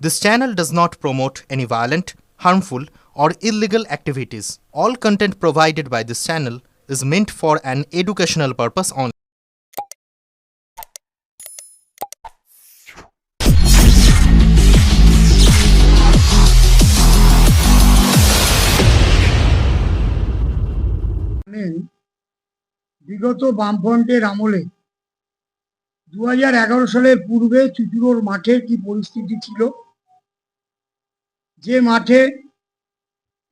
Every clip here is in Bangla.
This channel does not promote any violent, harmful, or illegal activities. All content provided by this channel is meant for an educational purpose only. বিগত বামফ্রন্টের আমলে দু হাজার এগারো সালের পূর্বে চুচুড়োর মাঠের কি পরিস্থিতি ছিল যে মাঠে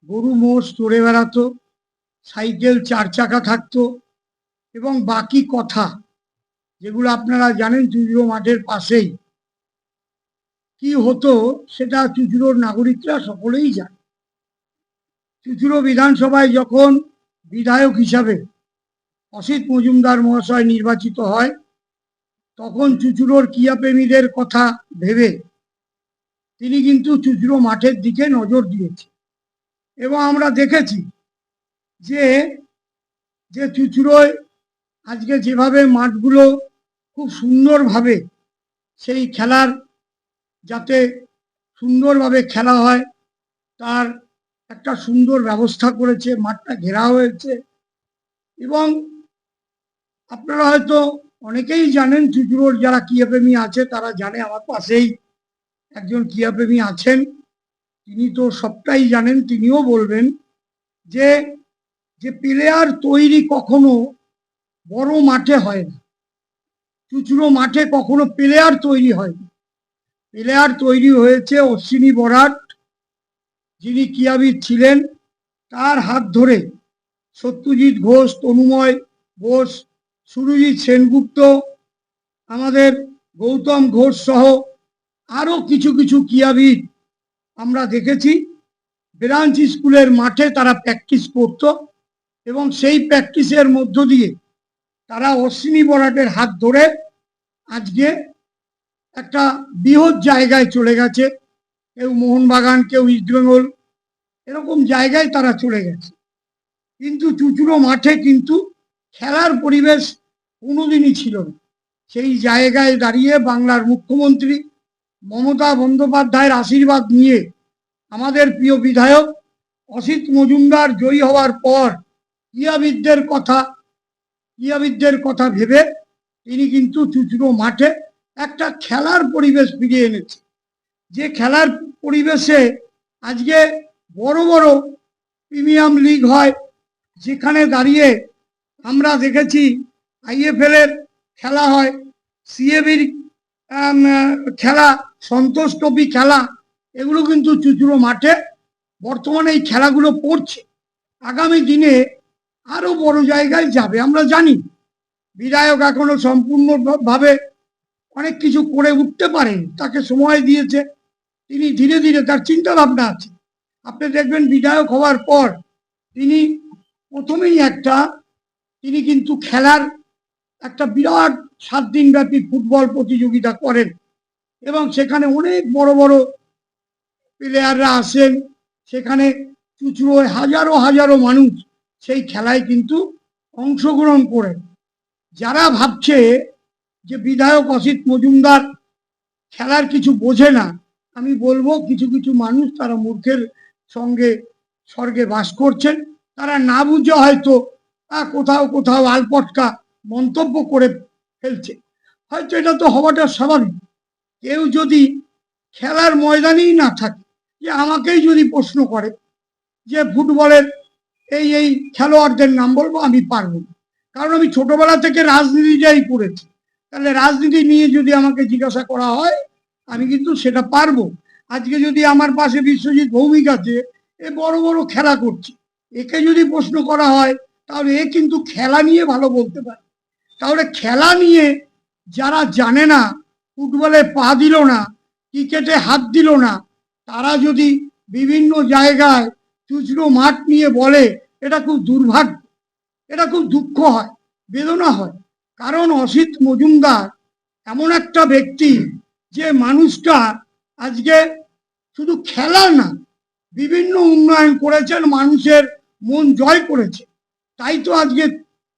গরু মোষ চড়ে বেড়াতো, সাইকেল চার চাকা থাকতো এবং বাকি কথা যেগুলো আপনারা জানেন চুচুড়ো মাঠের পাশেই, কি হতো সেটা চুচুড়োর নাগরিকরা সকলেই জানে। চুচুড়ো বিধানসভায় যখন বিধায়ক হিসাবে অসিত মজুমদার মহাশয় নির্বাচিত হয়, তখন চুচুড়োর ক্রিয়াপ্রেমীদের কথা ভেবে তিনি কিন্তু চুচুড়ো মাঠের দিকে নজর দিয়েছে এবং আমরা দেখেছি যে যে চুচুড়োয় আজকে যেভাবে মাঠগুলো খুব সুন্দরভাবে সেই খেলার যাতে সুন্দরভাবে খেলা হয়, তার একটা সুন্দর ব্যবস্থা করেছে, মাঠটা ঘেরা হয়েছে। এবং আপনারা হয়তো অনেকেই জানেন, চুচুড়োর যারা ক্রিয়াপ্রেমী আছে, তারা জানে আমার পাশেই একজন ক্রিয়াপ্রেমী আছেন, তিনি তো সবটাই জানেন, তিনিও বলবেন যে যে প্লেয়ার তৈরি কখনো বড় মাঠে হয় না। চুচুড়ো মাঠে কখনো প্লেয়ার তৈরি হয় প্লেয়ার তৈরি হয়েছে অশ্বিনী বরাট, যিনি ক্রীড়াবিদ ছিলেন। তার হাত ধরে সত্যজিৎ ঘোষ, তনুময় ঘোষ, সুরজিৎ সেনগুপ্ত, আমাদের গৌতম ঘোষ সহ আরও কিছু কিছু ক্রীড়াবিদ আমরা দেখেছি। ব্রাঞ্চ স্কুলের মাঠে তারা প্র্যাকটিস করত এবং সেই প্র্যাকটিসের মধ্য দিয়ে তারা অশ্বিনী বরাটের হাত ধরে আজকে একটা বৃহৎ জায়গায় চলে গেছে। কেউ মোহনবাগান, কেউ ইস্টবেঙ্গল এরকম জায়গায় তারা চলে গেছে। কিন্তু চুচুড়ো মাঠে কিন্তু খেলার পরিবেশ কোনোদিনই ছিল না। সেই জায়গায় দাঁড়িয়ে বাংলার মুখ্যমন্ত্রী মমতা বন্দ্যোপাধ্যায়ের আশীর্বাদ নিয়ে আমাদের প্রিয় বিধায়ক অসিত মজুমদার জয়ী হওয়ার পর ক্রীড়াবিদদের কথা ক্রীড়াবিদদের কথা ভেবে তিনি কিন্তু চুচুড়ো মাঠে একটা খেলার পরিবেশ ফিরিয়ে এনেছে যে খেলার পরিবেশে আজকে বড় বড় প্রিমিয়াম লিগ হয়, যেখানে দাঁড়িয়ে আমরা দেখেছি আইএফএল এর খেলা হয়, সিএবির খেলা, সন্তোষ ট্রফি খেলা, এগুলো কিন্তু চুচুড়ো মাঠে বর্তমানে এই খেলাগুলো পড়ছে। আগামী দিনে আরও বড় জায়গায় যাবে, আমরা জানি। বিধায়ক এখনও সম্পূর্ণভাবে অনেক কিছু করে উঠতে পারেন, তাকে সময় দিয়েছে। তিনি ধীরে ধীরে তার চিন্তা ভাবনা আছে। আপনি দেখবেন বিধায়ক হওয়ার পর তিনি প্রথমেই একটা, তিনি কিন্তু খেলার একটা বিরাট সাত দিন ব্যাপী ফুটবল প্রতিযোগিতা করেন এবং সেখানে অনেক বড় বড় প্লেয়াররা আসেন। সেখানে চুচুড়োয় হাজারো হাজারো মানুষ সেই খেলায় কিন্তু অংশগ্রহণ করেন। যারা ভাবছে যে বিধায়ক অসিত মজুমদার খেলার কিছু বোঝে না, আমি বলব কিছু কিছু মানুষ তারা মূর্খের সঙ্গে স্বর্গে বাস করছেন। তারা না বুঝে হয়তো কোথাও কোথাও আলপটকা মন্তব্য করে ফেলছে হয়তো এটা তো হওয়াটা স্বাভাবিক। কেউ যদি খেলার ময়দানেই না থাকে, যে আমাকেই যদি প্রশ্ন করে যে ফুটবলের এই এই খেলোয়াড়দের নাম বলব, আমি পারব। কারণ আমি ছোটবেলা থেকে রাজনীতিটাই করেছি, তাহলে রাজনীতি নিয়ে যদি আমাকে জিজ্ঞাসা করা হয়, আমি কিন্তু সেটা পারব। আজকে যদি আমার পাশে বিশ্বজিৎ ভৌমিক আছে, এ বড় বড় খেলা করছে, একে যদি প্রশ্ন করা হয়, তাহলে এ কিন্তু খেলা নিয়ে ভালো বলতে পারে। তাহলে খেলা নিয়ে যারা জানে না, ফুটবলে পা দিল না, ক্রিকেটে হাত দিল না, তারা যদি বিভিন্ন জায়গায় চুচড়ো মাঠ নিয়ে বলে, এটা খুব দুর্ভাগ্য, এটা খুব দুঃখ হয়, বেদনা হয়। কারণ অসিত মজুমদার এমন একটা ব্যক্তি যে মানুষটা আজকে শুধু খেলা না, বিভিন্ন উন্নয়ন করেছেন, মানুষের মন জয় করেছে। তাই তো আজকে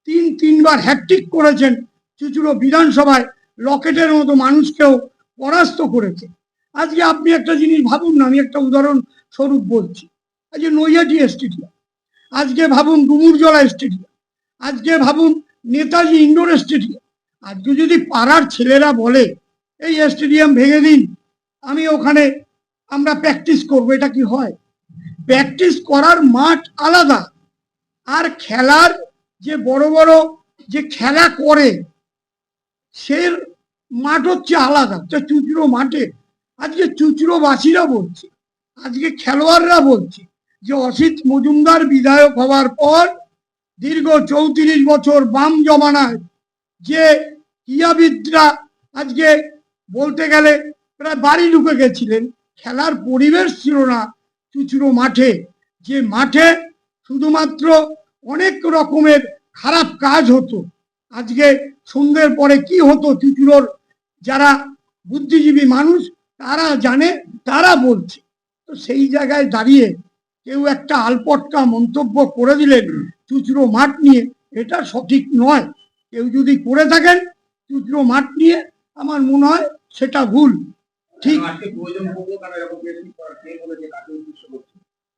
তিন, তিনবার হ্যাট্রিক করেছেন চুচুড়ো বিধানসভায়, লকেটের মতো মানুষকেও পরাস্ত করেছে। আজকে আপনি একটা জিনিস ভাবুন না, আমি একটা উদাহরণ স্বরূপ বলছি। আজকে নৈয়াটি স্টেডিয়াম, আজকে ভাবুন ডুমুরজলা স্টেডিয়াম, আজকে ভাবুন নেতাজি ইন্ডোর স্টেডিয়াম। আজকে যদি পাড়ার ছেলেরা বলে, এই স্টেডিয়াম ভেঙে দিন, আমি ওখানে আমরা প্র্যাকটিস করব। এটা কি হয়? প্র্যাকটিস করার মাঠ আলাদা। আর খেলার যে বড় বড় যে খেলা করে সে মাঠ হচ্ছে আলাদা তো চুচড়ো মাঠে। আজকে চুচড়োবাসীরা বলছে, আজকে খেলোয়াড়রা বলছে যে অসিত মজুমদার বিধায়ক হওয়ার পর দীর্ঘ চৌত্রিশ বছর বাম জমানায় যে ক্রীড়াবিদরা আজকে বলতে গেলে প্রায় বাড়ি ঢুকে গেছিলেন, খেলার পরিবেশ ছিল না চুচড়ো মাঠে। যে মাঠে শুধুমাত্র অনেক রকমের খারাপ কাজ হতো। আজকে সন্ধ্যের পরে কি হতো চুচুড়োর যারা বুদ্ধিজীবী মানুষ তারা জানে তারা বলছে। তো সেই জায়গায় দাঁড়িয়ে কেউ একটা আলপটকা মন্তব্য করে দিলেন চুচড়ো মাঠ নিয়ে। এটা সঠিক নয়। কেউ যদি করে থাকেন চুচড়ো মাঠ নিয়ে আমার মনে হয় সেটা ভুল। ঠিক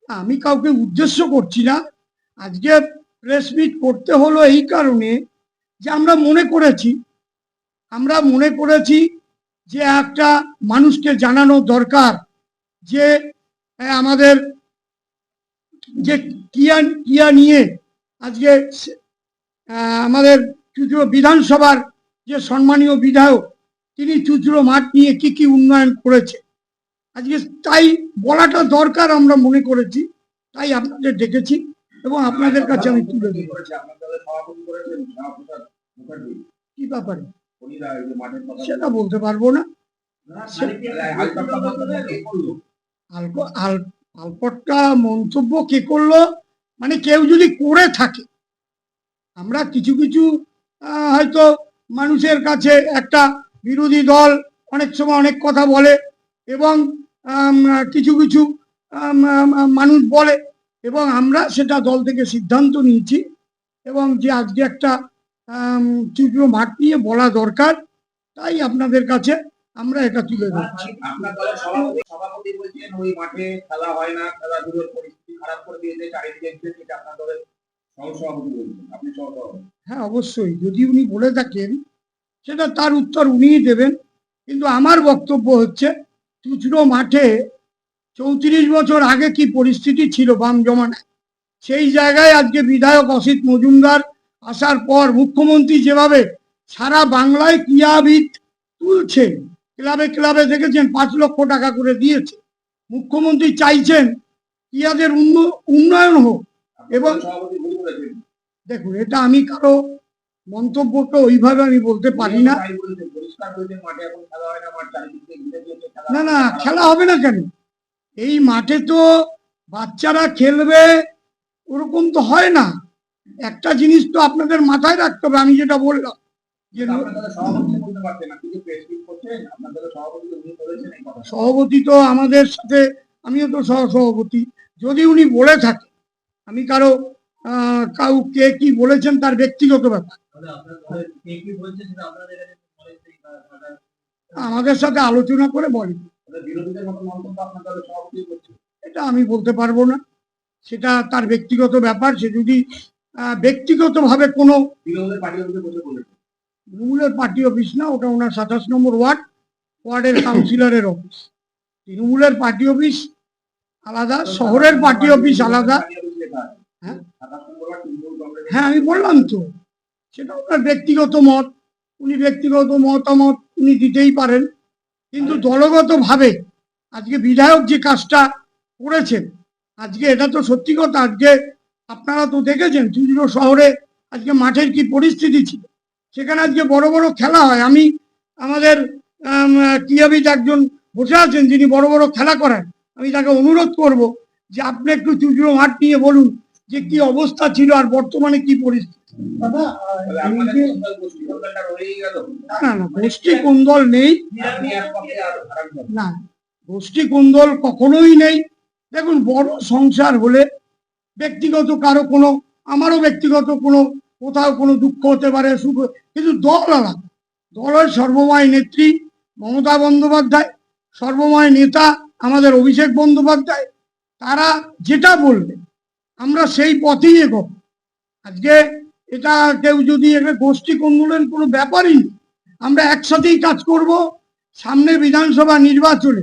আমি কাউকে উদ্দেশ্য করছি না। আজকে প্রেস মিট করতে হলো এই কারণে যে আমরা মনে করেছি, আমরা মনে করেছি যে একটা মানুষকে জানানো দরকার যে আমাদের যে কিয়া কিয়া নিয়ে আজকে আমাদের চুচুড়ো বিধানসভার যে সম্মানীয় বিধায়ক, তিনি চুচুড়ো মাঠ নিয়ে কি কি উন্নয়ন করেছে। আজকে তাই বলাটা দরকার আমরা মনে করেছি, তাই আপনাদের ডেকেছি। এবং আপনাদের কাছে আমি তুলে দেব। মুখার্জি। কি ব্যাপারে? সেটা বলতে পারব না। আল- মন্তব্য কে করল? মানে কেউ যদি করে থাকে আমরা কিছু কিছু হয়তো মানুষের কাছে একটা বিরোধী দল অনেক সময় অনেক কথা বলে এবং কিছু কিছু মানুষ বলে এবং আমরা সেটা দল থেকে সিদ্ধান্ত নিয়েছি এবং যে আজকে একটা চুচড়ো মাঠ নিয়ে বলা দরকার তাই আপনাদের কাছে আমরা এটা তুলে ধরছি। হয় হ্যাঁ অবশ্যই যদি উনি বলে থাকেন সেটা তার উত্তর উনিই দেবেন। কিন্তু আমার বক্তব্য হচ্ছে চুচড়ো মাঠে চৌত্রিশ বছর আগে কি পরিস্থিতি ছিল বাম জমানায়? সেই জায়গায় আজকে বিধায়ক অসিত মজুমদার আসার পর মুখ্যমন্ত্রী যেভাবে সারা বাংলায় ক্রীড়াবিদ তুলছে ক্লাবে ক্লাবে দেখেছেন পাঁচ লক্ষ টাকা করে দিয়েছে। মুখ্যমন্ত্রী চাইছেন ক্রীড়াদের উন্ন- উন্নয়ন হোক এবং- দেখুন এটা আমি কারও মন্তব্যটা ওইভাবে আমি বলতে পারি না। না খেলা হবে না কেন? এই মাঠে তো বাচ্চারা খেলবে ওরকম তো হয় না। একটা জিনিস তো আপনাদের মাথায় রাখতে হবে আমি যেটা বললাম। যে সভাপতি তো আমাদের সাথে আমিও তো সহ সভাপতি। যদি উনি বলে থাকে আমি কারও কাউ কে কি বলেছেন তার ব্যক্তিগত ব্যাপার। আমাদের সাথে আলোচনা করে বলেন। এটা আমি বলতে পারব না। সেটা তার ব্যক্তিগত ব্যাপার সে যদি ব্যক্তিগতভাবে কোনো তৃণমূলের পার্টি অফিস না ওটা ওনার সাতাশ নম্বর ওয়ার্ড ওয়ার্ডের কাউন্সিলরের অফিস। তৃণমূলের পার্টি অফিস আলাদা শহরের পার্টি অফিস আলাদা। হ্যাঁ? হ্যাঁ আমি বললাম তো। সেটা ওনার ব্যক্তিগত মত। উনি ব্যক্তিগত মতামত উনি দিতেই পারেন। কিন্তু দলগতভাবে আজকে বিধায়ক যে কাজটা করেছেন আজকে এটা তো সত্যি কথা আজকে আপনারা তো দেখেছেন চুজুড়ো শহরে আজকে মাঠের কি পরিস্থিতি ছিল। সেখানে আজকে বড় বড় খেলা হয়। আমি আমাদের আম, ক্রীড়াবিদ একজন বসে আছেন যিনি বড় বড় খেলা করেন। আমি তাকে অনুরোধ করব যে আপনি একটু চুজুড়ো মাঠ নিয়ে বলুন। যে কি অবস্থা ছিল আর বর্তমানে কি পরিস্থিতি? দাদা না না না গোষ্ঠী কোন্দল নেই। না গোষ্ঠী কোন্দল কখনোই নেই। দেখুন বড় সংসার হলে ব্যক্তিগত কারও কোনো আমারও ব্যক্তিগত কোনো কোথাও কোনো দুঃখ হতে পারে সুখ কিন্তু দল আলাদা। দলের সর্বময় নেত্রী মমতা বন্দ্যোপাধ্যায় সর্বময় নেতা আমাদের অভিষেক বন্দ্যোপাধ্যায়। তারা যেটা বলবে আমরা সেই পথেই এগোব। আজকে এটা কেউ যদি একটা গোষ্ঠী কন্দলের কোনো ব্যাপারই আমরা একসাথেই কাজ করব। সামনে বিধানসভা নির্বাচনে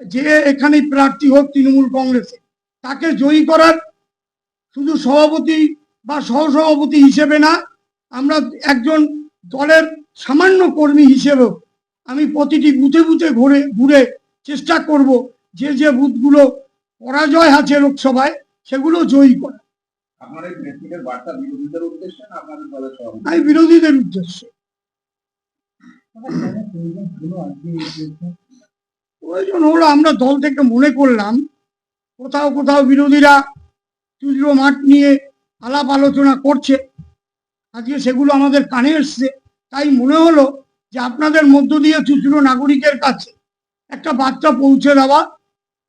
যে এখানে প্রার্থী হোক তৃণমূল কংগ্রেসে, তাকে জয়ী করার শুধু সভাপতি বা সহসভাপতি হিসেবে না, আমরা একজন দলের সামান্য কর্মী হিসেবেও আমি প্রতিটি বুথে বুথে ঘুরে ঘুরে চেষ্টা করব যে যে বুথগুলো পরাজয় আছে লোকসভায় সেগুলো জয়ী করা। বিরোধীদের উদ্দেশ্যে আমি বিরোধীদের প্রয়োজন হলো আমরা দল থেকে মনে করলাম কোথাও কোথাও বিরোধীরা চুজরো মাঠ নিয়ে আলাপ আলোচনা করছে। আজকে সেগুলো আমাদের কানে এসছে। তাই মনে হলো যে আপনাদের মধ্য দিয়ে চুচুরো নাগরিকের কাছে একটা বার্তা পৌঁছে দেওয়া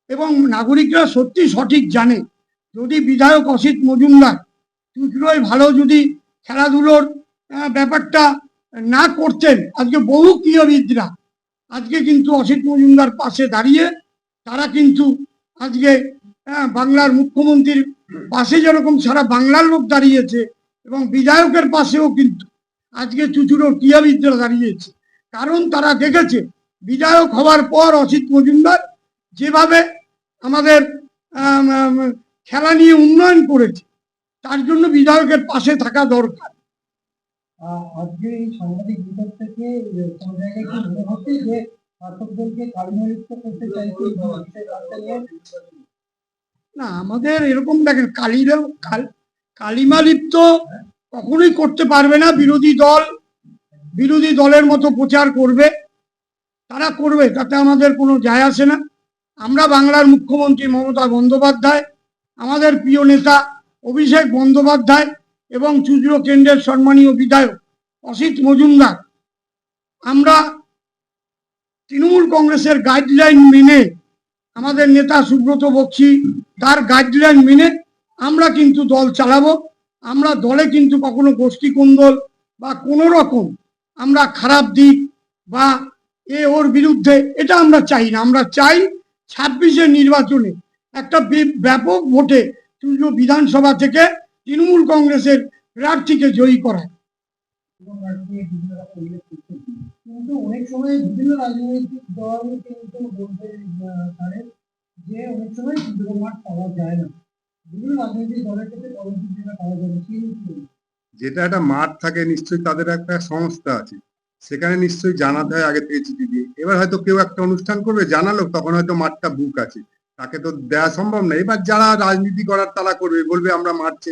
এবং নাগরিকরা সত্যি সঠিক জানে। যদি বিধায়ক অসিত মজুমদার চুচুরোয় ভালো যদি খেলাধুলোর ব্যাপারটা না করতেন আজকে বহু ক্রীড়াবিদরা আজকে কিন্তু অসিত মজুমদার পাশে দাঁড়িয়ে তারা কিন্তু আজকে বাংলার মুখ্যমন্ত্রীর পাশে যেরকম সারা বাংলার লোক দাঁড়িয়েছে এবং বিধায়কের পাশেও কিন্তু আজকে চুচুরো ক্রীড়াবিদরা দাঁড়িয়েছে। কারণ তারা দেখেছে বিধায়ক হওয়ার পর অসিত মজুমদার যেভাবে আমাদের আম, আম, খেলা নিয়ে উন্নয়ন করেছে। তার জন্য বিধায়কের পাশে থাকা দরকার। আজকে এই সাংবাদিক বিতর্ক থেকে কোনো জায়গায় কি মনে হচ্ছে যে শাসকদলকে কালিমালিপ্ত করতে চাইছে এই বিষয়ে বার্তা নিয়ে? না আমাদের এরকম দেখেন কালিরা কাল কালিমা লিপ্ত কখনোই করতে পারবে না। বিরোধী দল বিরোধী দলের মতো প্রচার করবে। তারা করবে তাতে আমাদের কোনো যায় আসে না। আমরা বাংলার মুখ্যমন্ত্রী মমতা বন্দ্যোপাধ্যায় আমাদের প্রিয় নেতা অভিষেক বন্দ্যোপাধ্যায় এবং চুজরো কেন্দ্রের সম্মানীয় বিধায়ক অসিত মজুমদার। আমরা তৃণমূল কংগ্রেসের গাইডলাইন মেনে আমাদের নেতা সুব্রত বক্সি তার গাইডলাইন মেনে আমরা কিন্তু দল চালাবো, আমরা দলে কিন্তু কখনো গোষ্ঠী কুন্দল বা কোনো রকম আমরা খারাপ দিক বা এ ওর বিরুদ্ধে এটা আমরা চাই না। আমরা চাই ছাব্বিশের নির্বাচনে একটা ব্যাপক ভোটে তুল্য বিধানসভা থেকে তৃণমূল কংগ্রেসের প্রার্থীকে জয়ী করা এবং আজকে বিভিন্ন রকম উল্লেখ করছেন। কিন্তু অনেক সময় বিভিন্ন রাজনৈতিক দল কিন্তু বলতে পারে যে অনেক সময় দুটো মাঠ পাওয়া যায় না। বিভিন্ন রাজনৈতিক দলের ক্ষেত্রে পরবর্তী যেটা পাওয়া যাবে সেই বিষয়ে যেটা একটা মাঠ থাকে নিশ্চয়ই তাদের একটা সংস্থা আছে। সেখানে নিশ্চয়ই জানাতে হয় আগে থেকে চিঠি দিয়ে। এবার হয়তো কেউ একটা অনুষ্ঠান করবে জানালো তখন হয়তো মাঠটা বুক আছে। তাকে তো দেওয়া সম্ভব না। এবার যারা রাজনীতি করার তারা করবে, বলবে আমরা মারছে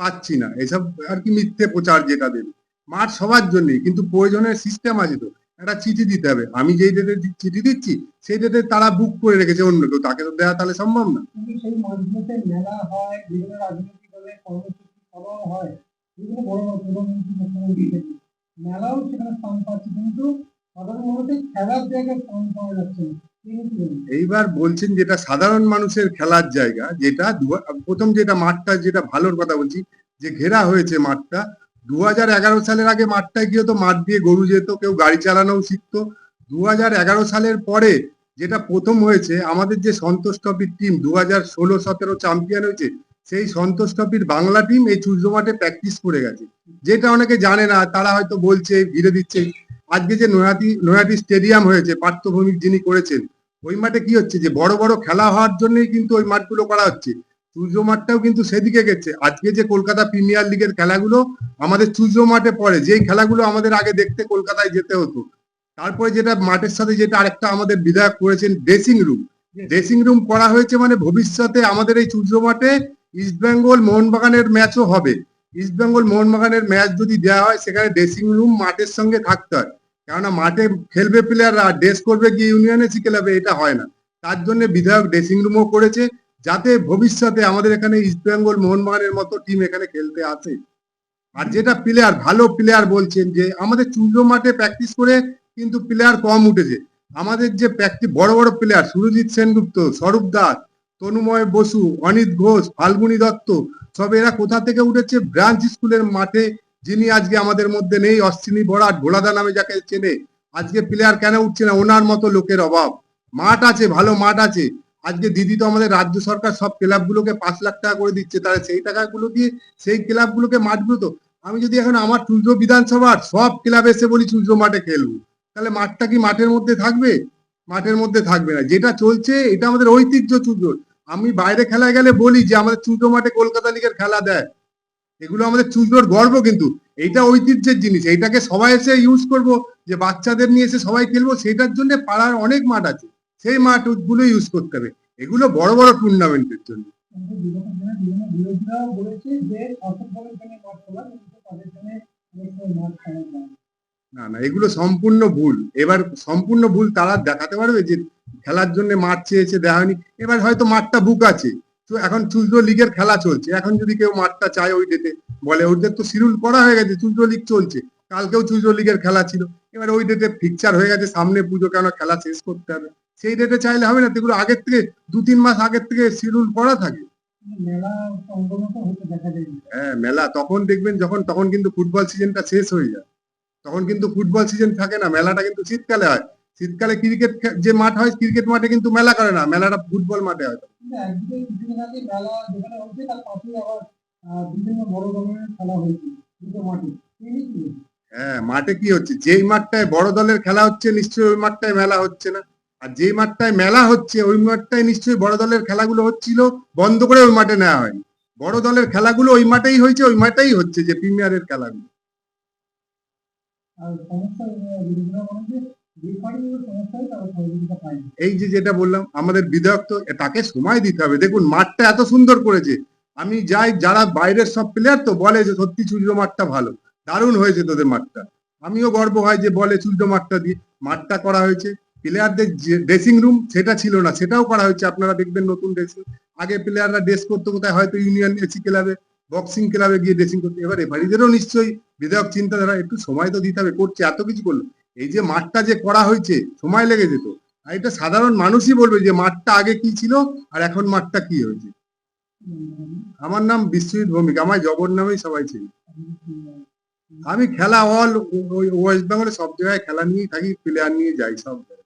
পাচ্ছি না। এসব আর কি মিথ্যে প্রচার যেটা দেবে। মাঠ সবার জন্যই, কিন্তু প্রয়োজনের সিস্টেম আছে তো। একটা চিঠি দিতে হবে। আমি যেই ডেটে চিঠি দিচ্ছি, সেই ডেটে তারা বুক করে রেখেছে অন্য কেউ। তাকে তো দেওয়া তাহলে সম্ভব না। মেলাও সেখানে স্থান পাচ্ছে, কিন্তু সাধারণ মানুষের খেলার জায়গায় স্থান পাওয়া যাচ্ছে না? এইবার বলছেন যেটা সাধারণ মানুষের খেলার জায়গা, যেটা প্রথম যেটা মাঠটা, যেটা ভালোর কথা বলছি, যে ঘেরা হয়েছে মাঠটা দু হাজার এগারো সালের আগে মাঠটায় গিয়ে তো মাঠ দিয়ে গরু যেত, কেউ গাড়ি চালানোও শিখতো। দু সালের পরে যেটা প্রথম হয়েছে, আমাদের যে সন্তোষ ট্রফির টিম দু হাজার ষোলো সতেরো চ্যাম্পিয়ন হয়েছে, সেই সন্তোষ ট্রফির বাংলা টিম এই চুজো মাঠে প্র্যাকটিস করে গেছে। যেটা অনেকে জানে না, তারা হয়তো বলছে, ঘিরে দিচ্ছে। আজকে যে নয়াটি নয়াটি স্টেডিয়াম হয়েছে পার্থভূমিক যিনি করেছেন, ওই মাঠে কি হচ্ছে যে, বড় বড় খেলা হওয়ার জন্যই কিন্তু ওই মাঠগুলো করা হচ্ছে। চুজো মাঠটাও কিন্তু সেদিকে গেছে। আজকে যে কলকাতা প্রিমিয়ার লিগের খেলাগুলো আমাদের চুজো মাঠে পড়ে, যেই খেলাগুলো আমাদের আগে দেখতে কলকাতায় যেতে হতো। তারপরে যেটা মাঠের সাথে যেটা আরেকটা আমাদের বিধায়ক করেছেন ড্রেসিং রুম ড্রেসিং রুম করা হয়েছে মানে ভবিষ্যতে আমাদের এই চুজো মাঠে ইস্টবেঙ্গল মোহনবাগানের ম্যাচও হবে। ইস্টবেঙ্গল মোহনবাগানের ম্যাচ যদি দেওয়া হয়, সেখানে ড্রেসিং রুম মাঠের সঙ্গে থাকতে হয়। কেননা মাঠে খেলবে প্লেয়াররা ড্রেস করবে গিয়ে ইউনিয়নে শিখে নেবে, এটা হয় না। তার জন্য বিধায়ক ড্রেসিং রুমও করেছে, যাতে ভবিষ্যতে আমাদের এখানে ইস্টবেঙ্গল মোহনবাগানের মতো টিম এখানে খেলতে আসে। আর যেটা প্লেয়ার ভালো প্লেয়ার বলছেন যে, আমাদের চুজো মাঠে প্র্যাকটিস করে কিন্তু প্লেয়ার কম উঠেছে। আমাদের যে প্র্যাকটিস বড় বড় প্লেয়ার সুরজিৎ সেনগুপ্ত, স্বরূপ দাস তনুময় বসু, অনিত ঘোষ, ফাল্গুনী দত্ত, সব এরা কোথা থেকে উঠেছে? ব্রাঞ্চ স্কুলের মাঠে, যিনি আজকে আমাদের মধ্যে নেই, অশ্বিনী বরাট, ভোলাদা নামে যাকে চেনে। আজকে প্লেয়ার কেন উঠছে না? ওনার মতো লোকের অভাব। মাঠ আছে, ভালো মাঠ আছে। আজকে দিদি তো আমাদের রাজ্য সরকার সব ক্লাবগুলোকে পাঁচ লাখ টাকা করে দিচ্ছে। তাহলে সেই টাকাগুলো দিয়ে সেই ক্লাবগুলোকে মাঠগুলো তো? আমি যদি এখন আমার চুজো বিধানসভার সব ক্লাব এসে বলি চুজো মাঠে খেলব, তাহলে মাঠটা কি মাঠের মধ্যে থাকবে? মাঠের মধ্যে থাকবে না। যেটা চলছে, এটা আমাদের ঐতিহ্য চুজোর আমি বাইরে খেলায় গেলে বলি যে আমাদের চুজো মাঠে কলকাতা লিগের খেলা দেয়। এগুলো আমাদের চুজোর গর্ব কিন্তু। এইটা ঐতিহ্যের জিনিস। এইটাকে সবাই এসে ইউজ করব, যে বাচ্চাদের নিয়ে এসে সবাই খেলব সেটার জন্য পাড়ার অনেক মাঠ আছে। সেই মাঠগুলো ইউজ করতে হবে। এগুলো বড় বড় টুর্নামেন্টের জন্য। না না, এগুলো সম্পূর্ণ ভুল। এবার সম্পূর্ণ ভুল তারা দেখাতে পারবে যে খেলার জন্য মাঠ চেয়েছে দেওয়া হয়নি। এবার হয়তো মাঠটা বুক আছে। তো এখন চুলজো লিগের খেলা চলছে। এখন যদি কেউ মাঠটা চায় ওই ডেটে বলে ওদের তো শিডিউল করা হয়ে গেছে চুলজো লিগ চলছে। কালকেও চুলজো লিগের খেলা ছিল। এবার ওই ডেটে ফিকচার হয়ে গেছে সামনে পুজো কেন খেলা শেষ করতে হবে? সেই ডেটে চাইলে হবে না সেগুলো আগের থেকে দু তিন মাস আগের থেকে শিডিউল করা থাকে। হ্যাঁ মেলা তখন দেখবেন যখন তখন কিন্তু ফুটবল সিজনটা শেষ হয়ে যায়। তখন কিন্তু ফুটবল সিজন থাকে না মেলাটা কিন্তু শীতকালে হয়। শীতকালে ক্রিকেট যে মাঠ হয় ক্রিকেট মাঠে কিন্তু মেলা করে না মেলাটা ফুটবল মাঠে হয়? হ্যাঁ মাঠে কি হচ্ছে? যেই মাঠটায় বড় দলের খেলা হচ্ছে নিশ্চয়ই ওই মাঠটায় মেলা হচ্ছে না। আর যেই মাঠটায় মেলা হচ্ছে ওই মাঠটায় নিশ্চয়ই বড় দলের খেলাগুলো হচ্ছিল বন্ধ করে ওই মাঠে নেওয়া হয়নি। বড় দলের খেলাগুলো ওই মাঠেই হয়েছে ওই মাঠেই হচ্ছে যে প্রিমিয়ারের খেলাগুলো। আর সমস্যা এই যে যেটা বললাম, আমাদের বিধায়ক তো তাকে সময় দিতে হবে। দেখুন, মাঠটা এত সুন্দর করেছে। আমি যাই, যারা বাইরের সব প্লেয়ার তো বলে যে সত্যি চুজো মাঠটা ভালো। দারুণ হয়েছে তোদের মাঠটা। আমিও গর্ব হয় যে বলে চুজো মাঠটা দিয়ে মাঠটা করা হয়েছে। প্লেয়ারদের যে ড্রেসিং রুম সেটা ছিল না, সেটাও করা হয়েছে। আপনারা দেখবেন নতুন ড্রেসিং আগে প্লেয়াররা ড্রেস করতে কোথায়? হয়তো ইউনিয়ন এসি ক্লাবে বক্সিং ক্লাবে গিয়ে ড্রেসিং করতে। এবার এবারিদেরও নিশ্চয়ই বিধায়ক চিন্তাধারা, একটু সময় তো দিতে হবে, করছে, এত কিছু করল। এই যে মাঠটা যে করা হয়েছে, সময় লেগে যেত। আর এটা সাধারণ মানুষই বলবে যে মাঠটা আগে কি ছিল আর এখন মাঠটা কি হয়েছে। আমার নাম বিশ্বজিৎ ভৌমিক, আমার জগন নামেই সবাই ছিল আমি খেলা অল ওয়েস্ট বেঙ্গলে সব জায়গায় খেলা নিয়ে থাকি, প্লেয়ার নিয়ে যাই সব জায়গায়।